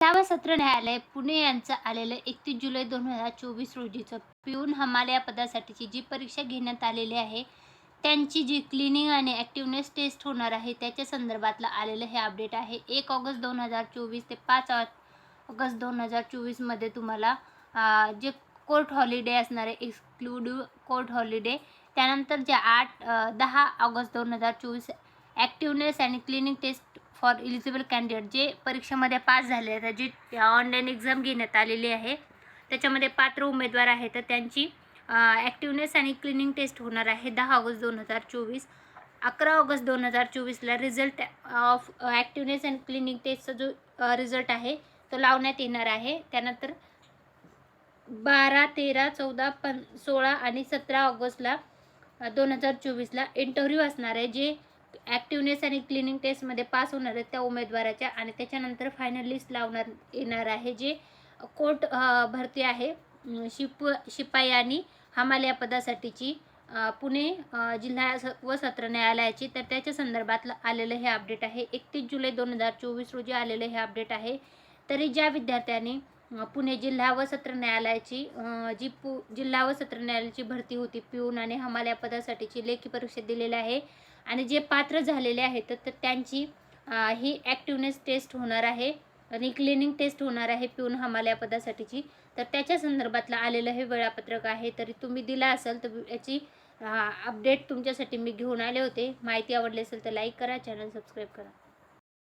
जिल्हा सत्र न्यायालय पुणे यांचं आलेलं एकतीस जुलै दोन हजार चोवीस रोजीचं पिऊन हमाल या पदासाठीची जी परीक्षा घेण्यात आलेली आहे त्यांची जी क्लिनिंग आणि ॲक्टिवनेस टेस्ट होणार आहे त्याच्या संदर्भातलं आलेलं हे अपडेट आहे. एक ऑगस्ट दोन हजार चोवीस ते पाच ऑगस्ट दोन हजार चोवीसमध्ये तुम्हाला जे कोर्ट हॉलिडे असणार आहे एक्सक्लुडिव्ह कोर्ट हॉलिडे त्यानंतर जे आठ दहा ऑगस्ट दोन हजार चोवीस ॲक्टिवनेस आणि cleaning test for eligible candidate जे परीक्षेमध्ये पास झाले आहेत जी ऑनलाईन एक्झाम घेण्यात आलेली आहे त्याच्यामध्ये पात्र उमेदवार आहेत तर त्यांची ॲक्टिवनेस आणि क्लिनिंग टेस्ट होणार आहे दहा ऑगस्ट दोन हजार चोवीस अकरा ऑगस्ट दोन हजार चोवीसला result of activeness and cleaning टेस्टचा जो रिझल्ट आहे तो लावण्यात येणार आहे. त्यानंतर बारा तेरा चौदा पन सोळा आणि सतरा ऑगस्टला दोन हजार चोवीसला इंटरव्ह्यू असणार आहे जे ॲक्टिवनेस आणि क्लिनिंग टेस्टमध्ये पास होणार आहेत त्या उमेदवाराच्या आणि त्याच्यानंतर फायनल लिस्ट लावणार येणार आहे जे कोर्ट भरती आहे. शिप शिपाई आणि हमाल या पदासाठीची पुणे जिल्हा व सत्र न्यायालयाची. तर त्याच्या संदर्भातलं आलेलं हे अपडेट आहे. एकतीस जुलै दोन हजार चोवीस रोजी आलेलं हे अपडेट आहे. तरी ज्या विद्यार्थ्यांनी पुणे जिल्हा व सत्र न्यायालयाची जी पु जिल्हा व सत्र न्यायालयाची भरती होती पिऊन आणि हमाल या पदासाठीची लेखी परीक्षा दिलेली आहे. आणि जे पात्र झालेले आहेत तर तर त्यांची ही ॲक्टिवनेस टेस्ट होणार आहे आणि क्लिनिंग टेस्ट होणार आहे पिऊन हमाल या पदासाठीची. तर त्याच्या संदर्भातलं आलेलं हे वेळापत्रक आहे. तरी तुम्ही दिला असेल तर याची अपडेट तुमच्यासाठी मी घेऊन आले होते. माहिती आवडली असेल तर लाईक करा चॅनल सबस्क्राईब करा.